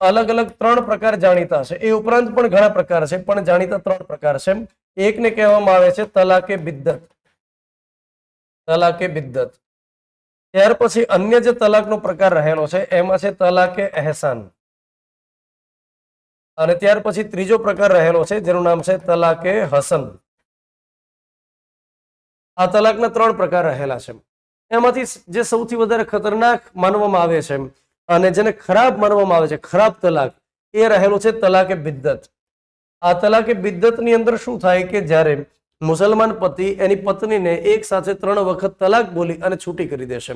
અલગ અલગ ત્રણ પ્રકાર જાણીતા છે એ ઉપરાંત પણ ઘણા પ્રકાર છે, પણ જાણીતા ત્રણ પ્રકાર છે એકને કહેવામાં આવે છે તલાકે બિદ્દત. તલાકે બિદ્દત. ત્યાર પછી અન્ય જે તલાકનો પ્રકાર રહેલો છે, એમાં છે તલાકે અહેસાન. અને ત્યાર પછી ત્રીજો પ્રકાર રહેલો છે, જેનું નામ છે તલાકે હસન. આ તલાકના ત્રણ પ્રકાર રહેલા છે એમાંથી જે સૌથી વધારે ખતરનાક માનવામાં આવે છે અને જેને ખરાબ માનવામાં આવે છે, ખરાબ તલાક, એ રહેલું છે તલાકે બિદ્દત. આ તલાકે બિદ્દતની અંદર શું થાય કે જ્યારે મુસલમાન પતિ એની પત્નીને એક સાથે ત્રણ વખત તલાક બોલી અને છૂટી કરી દેશે.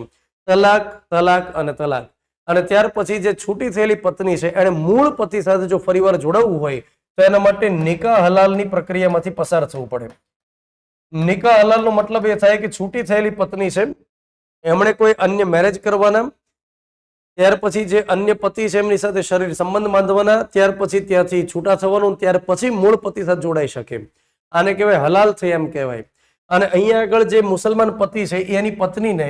તલાક તલાક અને તલાક. અને ત્યાર પછી જે છૂટી થયેલી પત્ની છે એને મૂળ પતિ સાથે જો ફરીવાર જોડાવવું હોય, તો એના માટે નિકાહ હલાલની પ્રક્રિયામાંથી પસાર થવું પડે. નિકાહ હલાલનો મતલબ એ થાય કે છૂટી થયેલી પત્ની છે, એમણે કોઈ અન્ય મેરેજ કરવાના ત્યાર પછી જે અન્ય પતિ છે એમની સાથે શરીર સંબંધ બાંધવાના, ત્યાર પછી ત્યાંથી છૂટા થવાનું, ત્યાર પછી મૂળ પતિ સાથે જોડાઈ શકે. આને કહેવાય હલાલ થઈ એમ કહેવાય. અને અહીંયા આગળ જે મુસલમાન પતિ છે, એની પત્નીને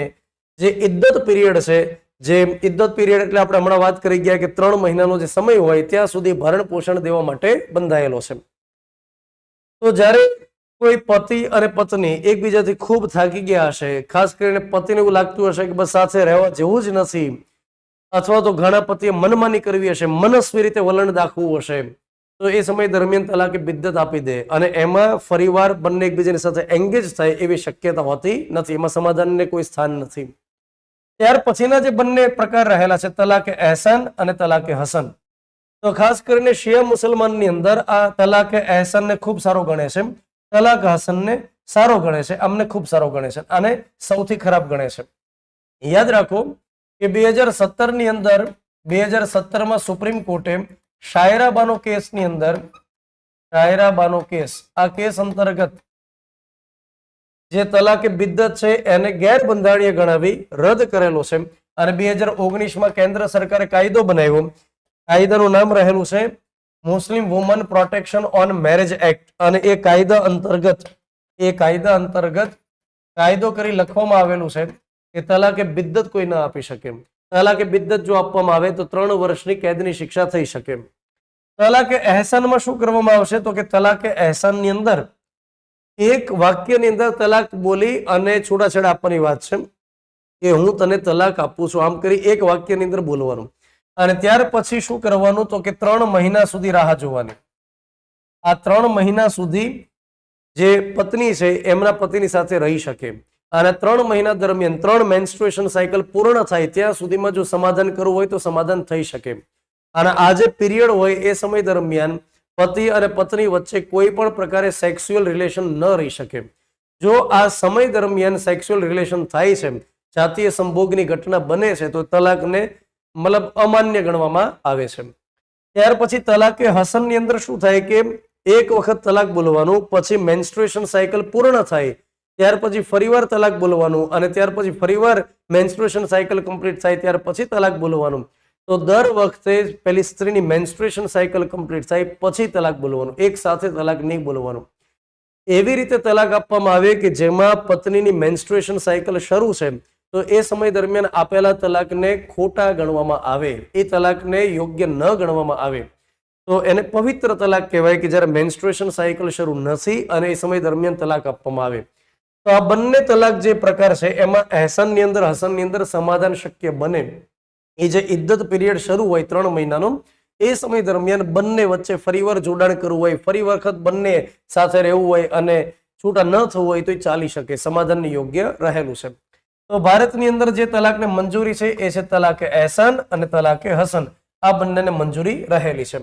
જે ઇદ્દત પીરિયડ છે, જે ઇદ્દત પીરિયડ એટલે આપણે હમણાં વાત કરી ગયા કે ત્રણ મહિનાનો જે સમય હોય, ત્યાં સુધી ભરણ પોષણ દેવા માટે બંધાયેલો છે. તો જ્યારે કોઈ પતિ અને પત્ની એકબીજાથી ખૂબ થાકી ગયા હશે, ખાસ કરીને પતિને એવું લાગતું હશે કે બસ સાથે રહેવા જેવું જ નથી અથવા તો ઘણા પતિએ મનમાની કરવી હશે, મનસ્વી રીતે વલણ દાખવવું હશે, તો એ સમય દરમિયાન તલાકે બિદ્દત આપી દે. અને એમાં ફરીવાર બંને એકબીજાની સાથે એંગેજ થાય એવી શક્યતા હોતી નથી. એમાં સમાધાનને કોઈ સ્થાન નથી. ત્યાર પછીના જે બંને પ્રકાર રહેલા છે, તલાકે એહસાન અને તલાકે હસન. તો ખાસ કરીને શિયા મુસલમાનની અંદર આ તલાકે એહસાનને ખૂબ સારો ગણે છે. તલાક હસનને સારો ગણે છે. અમને ખૂબ સારો ગણે છે અને સૌથી ખરાબ ગણે છે. યાદ રાખો કે બે હજાર સત્તરની અંદર, બે હજાર સત્તરમાં સુપ્રીમ કોર્ટે શાયરાબાનો કેસની અંદર, શાયરાબાનો કેસ, આ કેસ અંતર્ગત જે તલાકે બિદ્દત છે એને ગેરબંધારણીય ગણાવી રદ કરેલો છે. અને બે હજાર ઓગણીસમાં કેન્દ્ર સરકારે કાયદો બનાવ્યો. કાયદાનું નામ રહેલું છે Muslim woman protection on marriage act. અને એ કાયદા અંતર્ગત, એ કાયદા અંતર્ગત કાયદો કરી લખવામાં આવેલું છે. કે તલાકે બિદ્દત કોઈ ના આપી શકે. તલાકે બિદ્દત જો આપવામાં આવે તો ત્રણ વર્ષની કેદની શિક્ષા થઈ શકે. તલાકે અહેસાનમાં શું કરવામાં આવશે? તો કે તલાકે અહેસાનની અંદર એક વાક્યની અંદર તલાક બોલી અને છૂટાછેડા આપવાની વાત છે કે હું તને તલાક આપું છું. આમ કરી એક વાક્યની અંદર બોલવાનું. અને ત્યાર પછી શું કરવાનું? તો કે ત્રણ મહિના સુધી રાહ જોવાની. આ ત્રણ મહિના સુધી જે પત્ની છે, એમના પતિની સાથે રહી શકે. અને ત્રણ મહિના દરમિયાન ત્રણ મેન્સ્ટ્રુએશન સાયકલ પૂર્ણ થાય ત્યાં સુધીમાં જો સમાધાન કરવું હોય તો સમાધાન થઈ શકે. અને આ જે પીરિયડ હોય એ સમય દરમિયાન પતિ અને પત્ની વચ્ચે કોઈ પણ પ્રકારે સેક્સ્યુઅલ રિલેશન ન રહી શકે. જો આ સમય દરમિયાન સેક્સ્યુઅલ રિલેશન થાય છે, જાતીય સંભોગની ઘટના બને છે, તો તલાકને મતલબ અમાન્ય ગણવામાં આવે છે. ત્યાર પછી તલાકે હસનની અંદર શું થાય કે એક વખત તલાક બોલવાનું, પછી મેન્સ્ટ્રુએશન સાયકલ પૂર્ણ થાય ત્યાર પછી ફરીવાર તલાક બોલવાનું અને ત્યાર પછી ફરીવાર મેન્સ્ટ્રુએશન સાયકલ કમ્પ્લીટ થાય ત્યાર પછી તલાક બોલવાનું. તો દર વખતે પેલી સ્ત્રીની મેન્સ્ટ્રુએશન સાયકલ કમ્પ્લીટ થાય પછી તલાક બોલવાનું. એક સાથે તલાક નહીં બોલવાનું. એવી રીતે તલાક આપવામાં આવે કે જેમાં પત્નીની મેન્સ્ટ્રુએશન સાયકલ શરૂ છે, તો એ સમય દરમિયાન આપેલા તલાકને ખોટા ગણવામાં આવે. એ તલાકને યોગ્ય ન ગણવામાં આવે. તો એને પવિત્ર તલાક કહેવાય કે જ્યારે મેન્સ્ટ્રુએશન સાયકલ શરૂ નથી અને એ સમય દરમિયાન તલાક આપવામાં આવે. તો આ બંને તલાક જે પ્રકાર છે, એમાં એહસાનની અંદર, હસનની અંદર સમાધાન શક્ય બને. એ જે ઇદ્દત પીરિયડ શરૂ હોય ત્રણ મહિનાનો, એ સમય દરમિયાન બંને વચ્ચે ફરીવાર જોડાણ કરવું હોય, ફરી વખત બંને સાથે રહેવું હોય અને છૂટા ન થવું હોય તો એ ચાલી શકે, સમાધાનને યોગ્ય રહેલું છે. તો ભારતની અંદર જે તલાકને મંજૂરી છે, એ છે તલાકે અહેસાન અને તલાકે હસન. આ બંનેને મંજૂરી રહેલી છે.